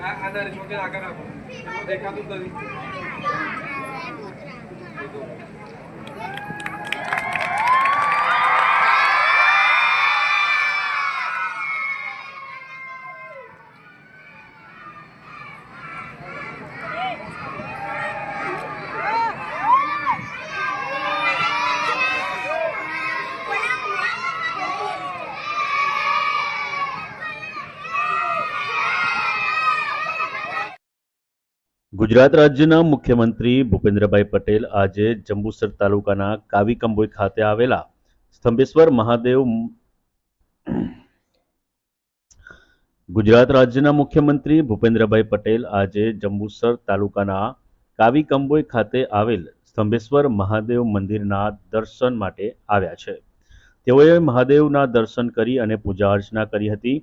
Ana, Ana, eles vão ter a cara. Vou ter cada um Gujarat રાજ્યના મુખ્યમંત્રી ભૂપેન્દ્રભાઈ પટેલ આજે જંબુસર તાલુકાના કાવી ખાતે આવેલા સ્તંભેશ્વર મહાદેવ ગુજરાત રાજ્યના મુખ્યમંત્રી ભૂપેન્દ્રભાઈ પટેલ આજે જંબુસર તાલુકાના કાવી ખાતે આવેલ સ્તંભેશ્વર મહાદેવ મંદિરના દર્શન માટે આવ્યા છે. તેઓએ મહાદેવના દર્શન કરી અને પૂજા અર્ચના કરી હતી.